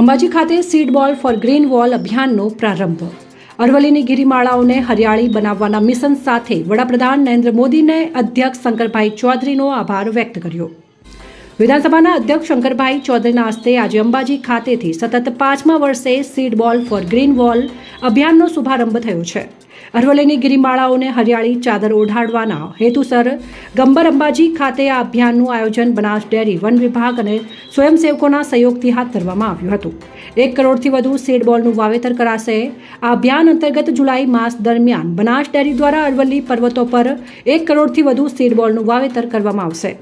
અંબાજી ખાતે સીડ બોલ four green wall અભિયાનનો પ્રારંભ. અરવલ્લીની ગિરિમાળાઓને હરિયાળી બનાવવાના મિશન સાથે વડાપ્રધાન નરેન્દ્ર મોદીને અધ્યક્ષ શંકરભાઈ ચૌધરીનો આભાર વ્યક્ત કર્યો. વિધાનસભાના અધ્યક્ષ શંકરભાઈ ચૌધરીના હસ્તે આજે અંબાજી ખાતેથી સતત પાંચમા વર્ષે સીડ બોલ ફોર ગ્રીન વોલ અભિયાનનો શુભારંભ થયો છે. અરવલ્લીની ગિરિમાળાઓને હરિયાળી ચાદર ઓઢાડવાના હેતુસર ગંબર અંબાજી ખાતે આ અભિયાનનું આયોજન બનાસ ડેરી વન વિભાગ અને સ્વયંસેવકોના સહયોગથી હાથ ધરવામાં આવ્યું હતું. એક કરોડથી વધુ સીડ બોલનું વાવેતર કરાશે. આ અભિયાન અંતર્ગત જુલાઈ માસ દરમિયાન બનાસ ડેરી દ્વારા અરવલ્લી પર્વતો પર એક કરોડથી વધુ સીડ બોલનું વાવેતર કરવામાં આવશે.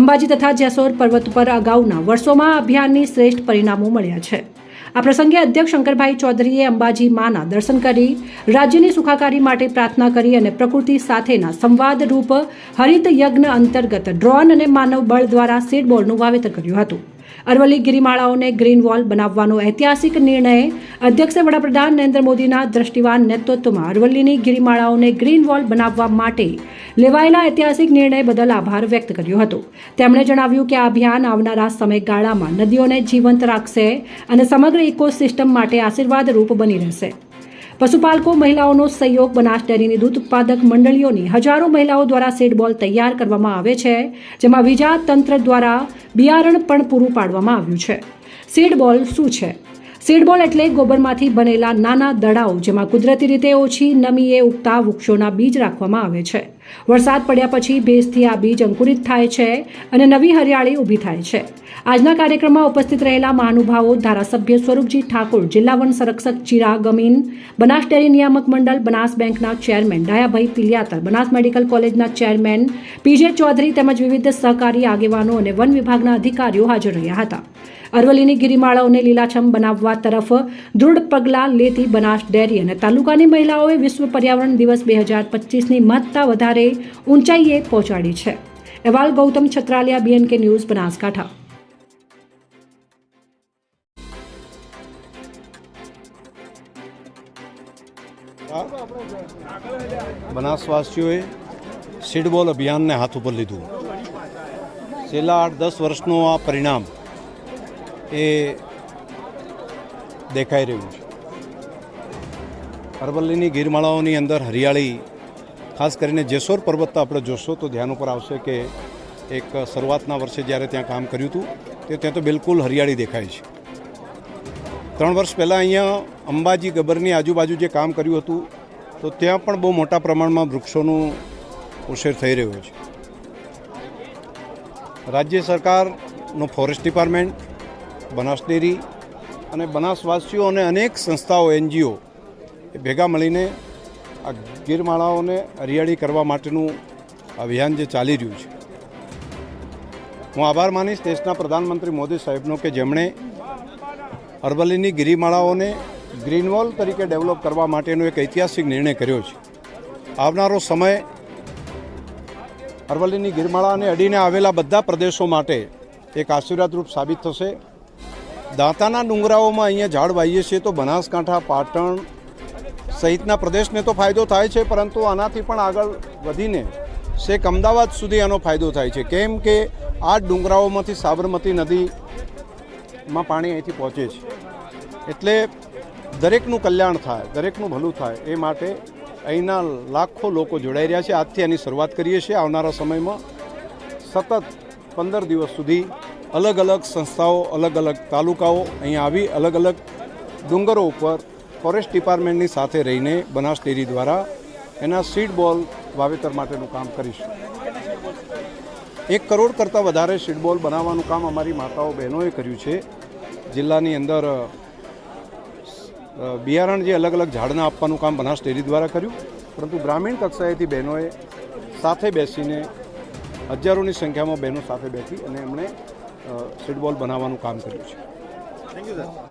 અંબાજી તથા જેસોર પર્વત પર અગાઉના વર્ષોમાં અભિયાનની શ્રેષ્ઠ પરિણામો મળ્યા છે. આ પ્રસંગે અધ્યક્ષ શંકરભાઈ ચૌધરીએ અંબાજી માના દર્શન કરી, રાજ્યની સુખાકારી માટે પ્રાર્થના કરી અને પ્રકૃતિ સાથેના સંવાદરૂપ હરિત યજ્ઞ અંતર્ગત ડ્રોન અને માનવ બળ દ્વારા સીડ બોલનું વાવેતર કર્યું હતું. અરવલ્લી ગિરિમાળાઓને ગ્રીન વોલ બનાવવાનો ઐતિહાસિક નિર્ણય અધ્યક્ષે વડાપ્રધાન નરેન્દ્ર મોદીના દ્રષ્ટિવાન નેતૃત્વમાં અરવલ્લીની ગિરિમાળાઓને ગ્રીન વોલ બનાવવા માટે લેવાયેલા ઐતિહાસિક નિર્ણય બદલ આભાર વ્યક્ત કર્યો હતો. તેમણે જણાવ્યું કે આ અભિયાન આવનારા સમયગાળામાં નદીઓને જીવંત રાખશે અને સમગ્ર ઇકોસિસ્ટમ માટે આશીર્વાદરૂપ બની રહેશે. પશુપાલકો, મહિલાઓનો સહયોગ, બનાસ ડેરીની દૂધ ઉત્પાદક મંડળીઓની હજારો મહિલાઓ દ્વારા સેડબોલ તૈયાર કરવામાં આવે છે, જેમાં વિજા તંત્ર દ્વારા બિયારણ પણ પૂરું પાડવામાં આવ્યું છે. સેડબોલ શું છે? સીડબોલ એટલે ગોબરમાંથી બનેલા નાના દડાઓ, જેમાં કુદરતી રીતે ઓછી નમીએ ઉગતા વૃક્ષોના બીજ રાખવામાં આવે છે. વરસાદ પડ્યા પછી ભેજથી આ બીજ અંકુરિત થાય છે અને નવી હરિયાળી ઊભી થાય છે. આજના કાર્યક્રમમાં ઉપસ્થિત રહેલા મહાનુભાવો ધારાસભ્ય સ્વરૂપજી ઠાકોર, જિલ્લા વન સંરક્ષક ચિરાગ અમીન બનાસ ડેરી નિયામક મંડળ બનાસ બેંકના ચેરમેન ડાયાભાઈ પિલિયાતર બનાસ મેડિકલ કોલેજના ચેરમેન પીજે ચૌધરી તેમજ વિવિધ સહકારી આગેવાનો અને વન વિભાગના અધિકારીઓ હાજર રહ્યા હતા. અરવલ્લીની ગિરિમાળાઓને લીલાછમ બનાવવા તરફ દૃઢ પગલાં લેતી બનાસ ડેરી અને તાલુકાની મહિલાઓએ વિશ્વ પર્યાવરણ દિવસ બે હજાર પચીસની મહત્તા વધારે ઊંચાઈએ પહોંચાડી છે. અહેવાલ ગૌતમ છત્રાલિયા બીએનકે ન્યૂઝ બનાસકાંઠા. બનાસવાસીઓએ સીડબોલ અભિયાનને હાથ ઉપર લીધું. છેલ્લા આઠ દસ વર્ષનું આ પરિણામ એ દેખાઈ રહ્યું છે. અરવલ્લીની ગિરમાળાઓની અંદર હરિયાળી ખાસ કરીને જેસોર પર્વત આપણે જોશો તો ધ્યાન ઉપર આવશે કે એક શરૂઆતના વર્ષે જ્યારે ત્યાં કામ કર્યું હતું, તે ત્યાં તો બિલકુલ હરિયાળી દેખાય છે. ત્રણ વર્ષ પહેલાં અહીંયા અંબાજી ગબરની આજુબાજુ જે કામ કર્યું હતું, તો ત્યાં પણ બહુ મોટા પ્રમાણમાં વૃક્ષોનું ઉછેર થઈ રહ્યો છે. રાજ્ય સરકારનો ફોરેસ્ટ ડિપાર્ટમેન્ટ, બનાસ ડેરી અને બનાસવાસીઓ અને અનેક સંસ્થાઓ, એનજીઓ ભેગા મળીને આ ગીરમાળાઓને હરિયાળી કરવા માટેનું અભિયાન જે ચાલી રહ્યું છે. હું આભાર માનીશ દેશના પ્રધાનમંત્રી મોદી સાહેબનો કે જેમણે અરવલ્લીની ગિરિમાળાઓને ગ્રીનવોલ તરીકે ડેવલપ કરવા માટેનો એક ઐતિહાસિક નિર્ણય કર્યો છે. આવનારો સમય અરવલ્લીની ગિરમાળાને અડીને આવેલા બધા પ્રદેશો માટે એક આશીર્વાદરૂપ સાબિત થશે. દાંતાના ડુંગરાઓમાં અહીંયા ઝાડ વાવીએ છીએ તો બનાસકાંઠા, પાટણ સહિતના પ્રદેશને તો ફાયદો થાય છે, પરંતુ આનાથી પણ આગળ વધીને શેખ અમદાવાદ સુધી આનો ફાયદો થાય છે. કેમ કે આ ડુંગરાઓમાંથી સાબરમતી નદીમાં પાણી અહીંથી પહોંચે છે. એટલે દરેકનું કલ્યાણ થાય, દરેકનું ભલું થાય એ માટે અહીંના લાખો લોકો જોડાઈ રહ્યા છે. આજથી આની શરૂઆત કરીએ છીએ. આવનારા સમયમાં સતત પંદર દિવસ સુધી અલગ અલગ સંસ્થાઓ, અલગ અલગ તાલુકાઓ અહીં આવી અલગ અલગ ડુંગરો ઉપર ફોરેસ્ટ ડિપાર્ટમેન્ટની સાથે રહીને બનાસ ડેરી દ્વારા એના સીડ બોલ વાવેતર માટેનું કામ કરીશું. એક કરોડ કરતાં વધારે સીડ બોલ બનાવવાનું કામ અમારી માતાઓ બહેનોએ કર્યું છે. જિલ્લાની અંદર બિયારણ જે અલગ અલગ ઝાડના આપવાનું કામ બનાસ ડેરી દ્વારા કર્યું. પરંતુ ગ્રામીણ કક્ષાએથી બહેનોએ સાથે બેસીને હજારોની સંખ્યામાં બહેનો સાથે બેસી અને એમણે સીડબોલ બનાવવાનું કામ કર્યું છે.